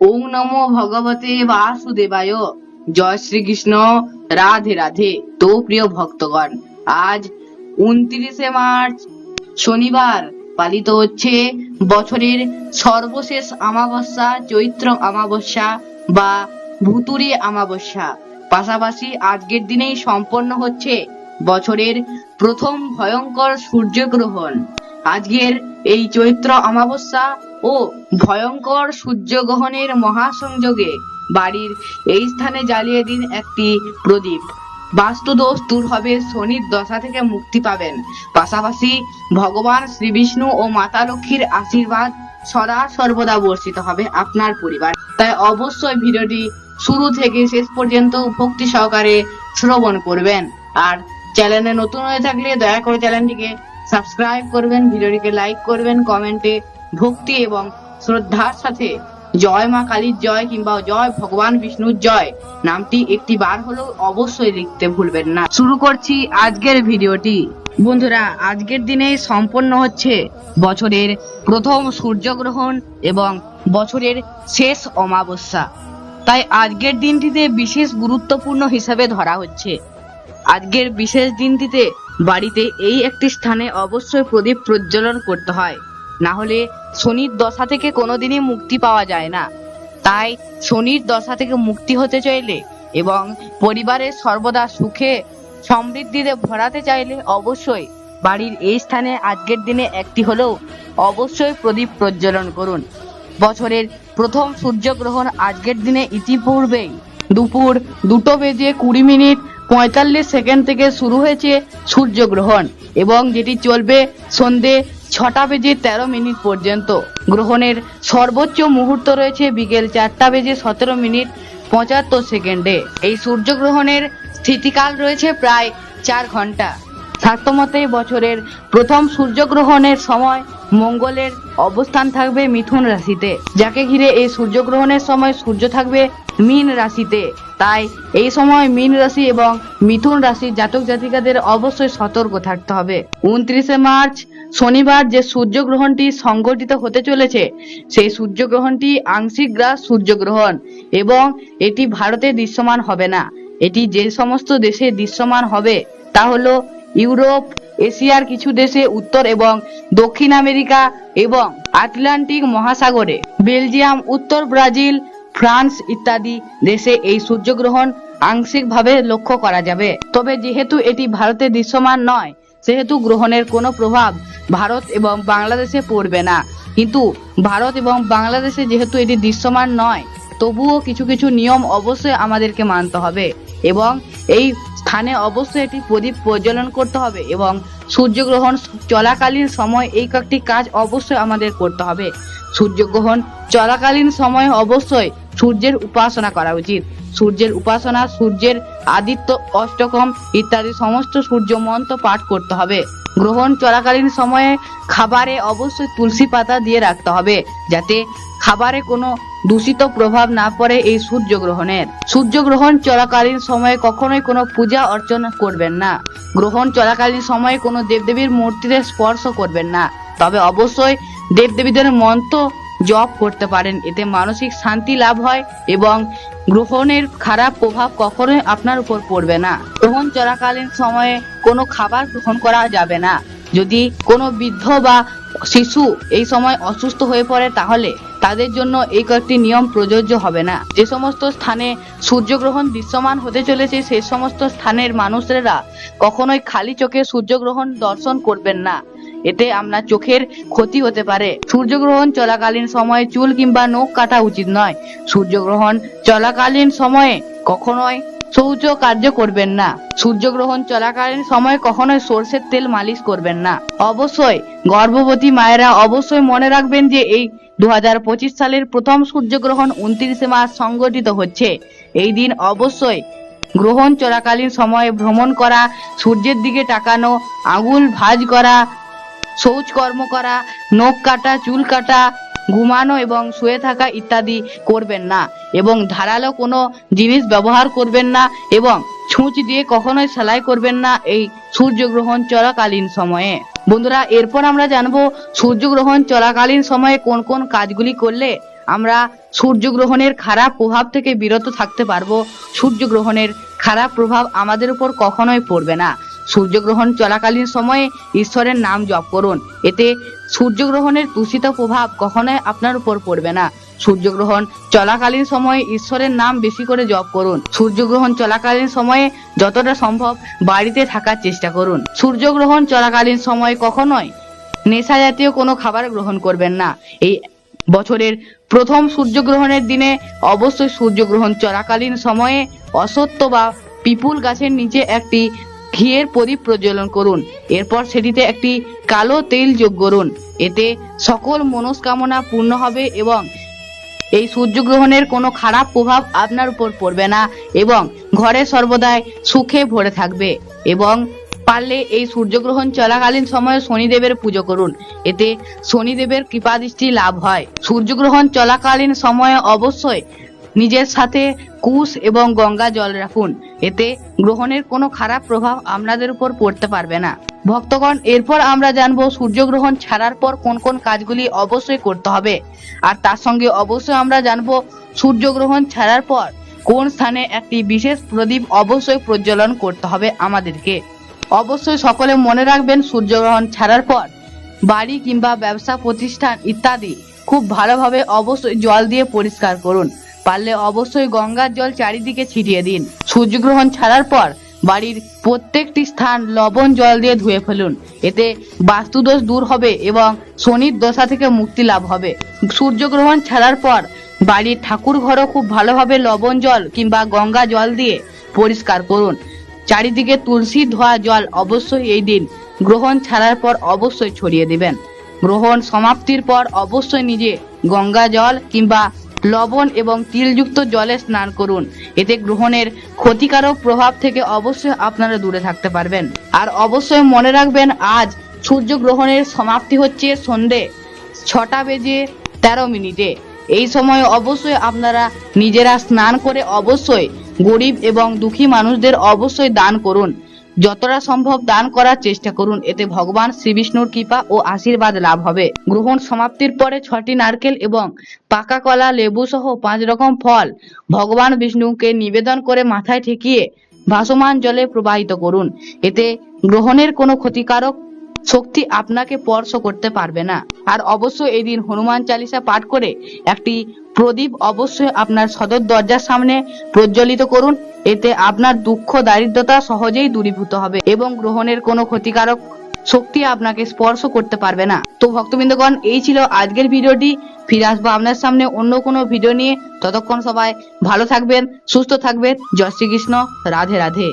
ওম নমো ভগবতে বাসুদেবায়। জয় শ্রীকৃষ্ণ। রাধে রাধে। তো প্রিয় ভক্তগণ, আজ উনত্রিশে মার্চ, শনিবার পালিত হচ্ছে বছরের সর্বশেষ অমাবস্যা, চৈত্র অমাবস্যা বা ভুতুরে অমাবস্যা। পাশাপাশি আজকের দিনেই সম্পন্ন হচ্ছে বছরের প্রথম ভয়ঙ্কর সূর্যগ্রহণ। আজকের এই চৈত্র অমাবস্যা ও ভয়ঙ্কর সূর্যগ্রহণের মহাসংযোগে বাড়ির এই স্থানে জ্বালিয়ে দিন একটি প্রদীপ। বাস্তুদোষ দূর হবে শনির দশা থেকে মুক্তি পাবেন। পাশাপাশি ভগবান শ্রী বিষ্ণু ও মাতা লক্ষ্মীর আশীর্বাদ সদা সর্বদা বর্ষিত হবে আপনার পরিবার। তাই অবশ্যই ভিডিওটি শুরু থেকে শেষ পর্যন্ত ভক্তি সহকারে শ্রবণ করবেন। আর চ্যানেলে নতুন হয়ে থাকলে দয়া করে চ্যানেলটিকে সাবস্ক্রাইব করবেন, ভিডিওটিকে লাইক করবেন, কমেন্টে ভক্তি এবং শ্রদ্ধার সাথে জয় মা কালীর জয় কিংবা জয় ভগবান বিষ্ণুর জয় নামটি একটি বার হলেও অবশ্যই লিখতে ভুলবেন না। শুরু করছি আজকের ভিডিওটি। বন্ধুরা, আজকের দিনে সম্পন্ন হচ্ছে বছরের প্রথম সূর্যগ্রহণ এবং বছরের শেষ অমাবস্যা। তাই আজকের দিনটিতে বিশেষ গুরুত্বপূর্ণ হিসাবে ধরা হচ্ছে। আজকের বিশেষ দিনটিতে বাড়িতে এই একটি স্থানে অবশ্যই প্রদীপ প্রজ্বলন করতে হয়। না হলে শনির দশা থেকে কোনোদিনই মুক্তি পাওয়া যায় না। তাই শনির দশা থেকে মুক্তি হতে চাইলে এবং পরিবারের সর্বদা সুখে সমৃদ্ধিতে ভরাতে চাইলে অবশ্যই বাড়ির এই স্থানে আজকের দিনে একটি হলেও অবশ্যই প্রদীপ প্রজ্বলন করুন। বছরের প্রথম সূর্যগ্রহণ আজকের দিনে ইতিপূর্বেই দুপুর দুটো বেজে কুড়ি মিনিট পঁয়তাল্লিশ সেকেন্ড থেকে শুরু হয়েছে সূর্যগ্রহণ এবং যেটি চলবে সন্ধে ছটা বেজে তেরো মিনিট পর্যন্ত। গ্রহণের সর্বোচ্চ মুহূর্ত রয়েছে বিকেল চারটা বেজে সতেরো মিনিট পঁচাত্তর সেকেন্ডে। এই সূর্যগ্রহণের স্থিতিকাল রয়েছে প্রায় চার ঘণ্টা। শাস্ত্রমতে বছরের প্রথম সূর্যগ্রহণের সময় মঙ্গলের অবস্থান থাকবে মিথুন রাশিতে। যাকে ঘিরে এই সূর্যগ্রহণের সময় সূর্য থাকবে মীন রাশিতে। তাই এই সময় মীন রাশি এবং মিথুন রাশির জাতক জাতিকাদের অবশ্যই সতর্ক থাকতে হবে। উনত্রিশে মার্চ শনিবার যে সূর্যগ্রহণটি সংঘটিত হতে চলেছে, সেই সূর্যগ্রহণটি আংশিক গ্রাস সূর্যগ্রহণ এবং এটি ভারতে দৃশ্যমান হবে না। এটি যে সমস্ত দেশে দৃশ্যমান হবে তা হলো ইউরোপ, এশিয়ার কিছু দেশে উত্তর এবং দক্ষিণ আমেরিকা এবং আটলান্টিক মহাসাগরে, বেলজিয়াম, উত্তর ব্রাজিল, ফ্রান্স ইত্যাদি দেশে এই সূর্যগ্রহণ আংশিকভাবে লক্ষ্য করা যাবে। তবে যেহেতু এটি ভারতে দৃশ্যমান নয় সেহেতু গ্রহণের কোনো প্রভাব ভারত এবং বাংলাদেশে পড়বে না। কিন্তু ভারত এবং বাংলাদেশে যেহেতু এটি দৃশ্যমান নয়, তবুও কিছু কিছু নিয়ম অবশ্যই আমাদেরকে মানতে হবে এবং এই স্থানে অবশ্যই এটি প্রদীপ প্রজ্বলন করতে হবে এবং সূর্যগ্রহণ চলাকালীন সময় এই কয়েকটি কাজ অবশ্যই আমাদের করতে হবে। সূর্যগ্রহণ চলাকালীন সময় অবশ্যই সূর্যের উপাসনা করা উচিত। সূর্যের উপাসনা, সূর্যের আদিত্য, অষ্টকম ইত্যাদি সমস্ত সূর্য মন্ত্র পাঠ করতে হবে। গ্রহণ চলাকালীন সময়ে খাবারে অবশ্যই তুলসী পাতা দিয়ে রাখতে হবে, যাতে খাবারে কোনো দূষিত প্রভাব না পড়ে এই সূর্যগ্রহণের। সূর্যগ্রহণ চলাকালীন সময়ে কখনোই কোনো পূজা অর্চনা করবেন না। গ্রহণ চলাকালীন সময়ে কোনো দেবদেবীর মূর্তিতে স্পর্শ করবেন না। তবে অবশ্যই দেবদেবীদের মন্ত্র জপ করতে পারেন। এতে মানসিক শান্তি লাভ হয় এবং গ্রহণের খারাপ প্রভাব কখনোই আপনার উপর পড়বে না। গ্রহণ চলাকালীন সময়ে কোনো খাবার গ্রহণ করা যাবে না। যদি কোনো বৃদ্ধ বা শিশু এই সময় অসুস্থ হয়ে পড়ে, তাহলে তাদের জন্য এই কয়েকটি নিয়ম প্রযোজ্য হবে না। যে সমস্ত স্থানে সূর্যগ্রহণ দৃশ্যমান হতে চলেছে সেই সমস্ত স্থানের মানুষেরা কখনোই খালি চোখে সূর্যগ্রহণ দর্শন করবেন না। এতে আপনার চোখের ক্ষতি হতে পারে। সূর্যগ্রহণ চলাকালীন সময়ে চুল কিংবা নখ কাটা উচিত নয়। সূর্যগ্রহণ চলাকালীন সময়ে কখনোই শৌচ কার্য করবেন না। সূর্যগ্রহণ চলাকালীন সময় কখনোই সর্ষের তেল মালিশ করবেন না। অবশ্যই গর্ভবতী মায়েরা অবশ্যই মনে রাখবেন যে এই দু হাজার পঁচিশ সালের প্রথম সূর্যগ্রহণ উনত্রিশে মার্চ সংগঠিত হচ্ছে। এই দিন অবশ্যই গ্রহণ চলাকালীন সময়ে ভ্রমণ করা, সূর্যের দিকে তাকানো, আঙুল ভাঁজ করা শৌচ কর্ম করা, নখ কাটা, চুল কাটা, ঘুমানো এবং শুয়ে থাকা ইত্যাদি করবেন না এবং ধারালো কোনো জিনিস ব্যবহার করবেন না এবং ছুঁচ দিয়ে কখনোই সেলাই করবেন না এই সূর্যগ্রহণ চলাকালীন সময়ে। বন্ধুরা, এরপর আমরা জানব সূর্যগ্রহণ চলাকালীন সময়ে কোন কোন কাজগুলি করলে আমরা সূর্যগ্রহণের খারাপ প্রভাব থেকে বিরত থাকতে পারব। সূর্যগ্রহণের খারাপ প্রভাব আমাদের উপর কখনোই পড়বে না। সূর্যগ্রহণ চলাকালীন সময়ে ঈশ্বরের নাম জপ করুন। এতে সূর্যগ্রহণের দূষিত প্রভাব কখনোই আপনার উপর পড়বে না। সূর্যগ্রহণ চলাকালীন সময়ে ঈশ্বরের নাম বেশি করে জপ করুন। সূর্যগ্রহণ চলাকালীন সময়ে যতটা সম্ভব বাড়িতে থাকার চেষ্টা করুন। সূর্যগ্রহণ চলাকালীন সময়ে কখনোই নেশা জাতীয় কোনো খাবার গ্রহণ করবেন না। এই বছরের প্রথম সূর্যগ্রহণের দিনে অবশ্যই সূর্যগ্রহণ চলাকালীন সময়ে অসত্য বা পিপুল গাছের নিচে একটি ঘিয়ের প্রদীপ প্রজ্বলন করুন। এরপর সেটিতে একটি কালো তেল যোগ করুন। এতে সকল মনস্কামনা পূর্ণ হবে এবং এই সূর্যগ্রহণের কোনো খারাপ প্রভাব আপনার উপর পড়বে না এবং ঘরে সর্বদাই সুখে ভরে থাকবে এবং পারলে এই সূর্যগ্রহণ চলাকালীন সময়ে শনিদেবের পুজো করুন। এতে শনিদেবের কৃপা দৃষ্টি লাভ হয়। সূর্যগ্রহণ চলাকালীন সময়ে অবশ্যই নিজের সাথে কুশ এবং গঙ্গা জল রাখুন। এতে গ্রহণের কোনো খারাপ প্রভাব আপনাদের উপর পড়তে পারবে না। ভক্তগণ, এরপর আমরা জানব সূর্যগ্রহণ ছাড়ার পর কোন কোন কাজগুলি অবশ্যই করতে হবে। আর তার সঙ্গে অবশ্যই আমরা জানব সূর্যগ্রহণ ছাড়ার পর কোন স্থানে একটি বিশেষ প্রদীপ অবশ্যই প্রজ্বলন করতে হবে আমাদেরকে। অবশ্যই সকলে মনে রাখবেন, সূর্যগ্রহণ ছাড়ার পর বাড়ি কিংবা ব্যবসা, প্রতিষ্ঠান ইত্যাদি খুব ভালোভাবে অবশ্যই জল দিয়ে পরিষ্কার করুন। পারলে অবশ্যই গঙ্গার জল চারিদিকে ছিটিয়ে দিন। সূর্যগ্রহণ ছাড়ার পর বাড়ির প্রত্যেকটি স্থান লবণ জল দিয়ে ধুয়ে ফেলুন। এতে বাস্তুদোষ দূর হবে এবং শনির দশা থেকে মুক্তি লাভ হবে। সূর্যগ্রহণ ছাড়ার পর বাড়ির ঠাকুর ঘরও খুব ভালোভাবে লবণ জল কিংবা গঙ্গা জল দিয়ে পরিষ্কার করুন। চারিদিকে তুলসী ধোয়া জল অবশ্যই এই দিন গ্রহণ ছাড়ার পর অবশ্যই ছড়িয়ে দিবেন। গ্রহণ সমাপ্তির পর অবশ্যই নিজে গঙ্গা জল কিংবা লবণ এবং তিলযুক্ত জলে স্নান করুন। এতে গ্রহণের ক্ষতিকারক প্রভাব থেকে অবশ্যই আপনারা দূরে থাকতে পারবেন। আর অবশ্যই মনে রাখবেন, আজ সূর্য গ্রহণের সমাপ্তি হচ্ছে সন্ধে ছটা বেজে তেরো মিনিটে। এই সময় অবশ্যই আপনারা নিজেরা স্নান করে অবশ্যই গরিব এবং দুঃখী মানুষদের অবশ্যই দান করুন। যতটা সম্ভব দান করার চেষ্টা করুন, এতে ভগবান শ্রীবিষ্ণুর কৃপা ও আশীর্বাদ লাভ হবে। গ্রহণ সমাপ্তির পরে ছটি নারকেল এবং পাকা কলা, লেবু সহ পাঁচ রকম ফল ভগবান বিষ্ণুকে নিবেদন করে মাথায় ঠেকিয়ে ভাসমান জলে প্রবাহিত করুন। এতে গ্রহণের কোনো ক্ষতিকারক শক্তি আপনাকে স্পর্শ করতে পারবে না। আর অবশ্যই এই দিন হনুমান চালিসা পাঠ করে একটি প্রদীপ অবশ্যই আপনার সদর দরজার সামনে প্রজ্বলিত করুন। এতে আপনার দুঃখ, দারিদ্রতা সহজেই দূরীভূত হবে এবং গ্রহণের কোনো ক্ষতিকারক শক্তি আপনাকে স্পর্শ করতে পারবে না। তো ভক্তবৃন্দগণ, এই ছিল আজকের ভিডিওটি। ফিরে আসব আপনার সামনে অন্য কোনো ভিডিও নিয়ে। ততক্ষণ সবাই ভালো থাকবেন, সুস্থ থাকবেন। জয় শ্রীকৃষ্ণ। রাধে রাধে।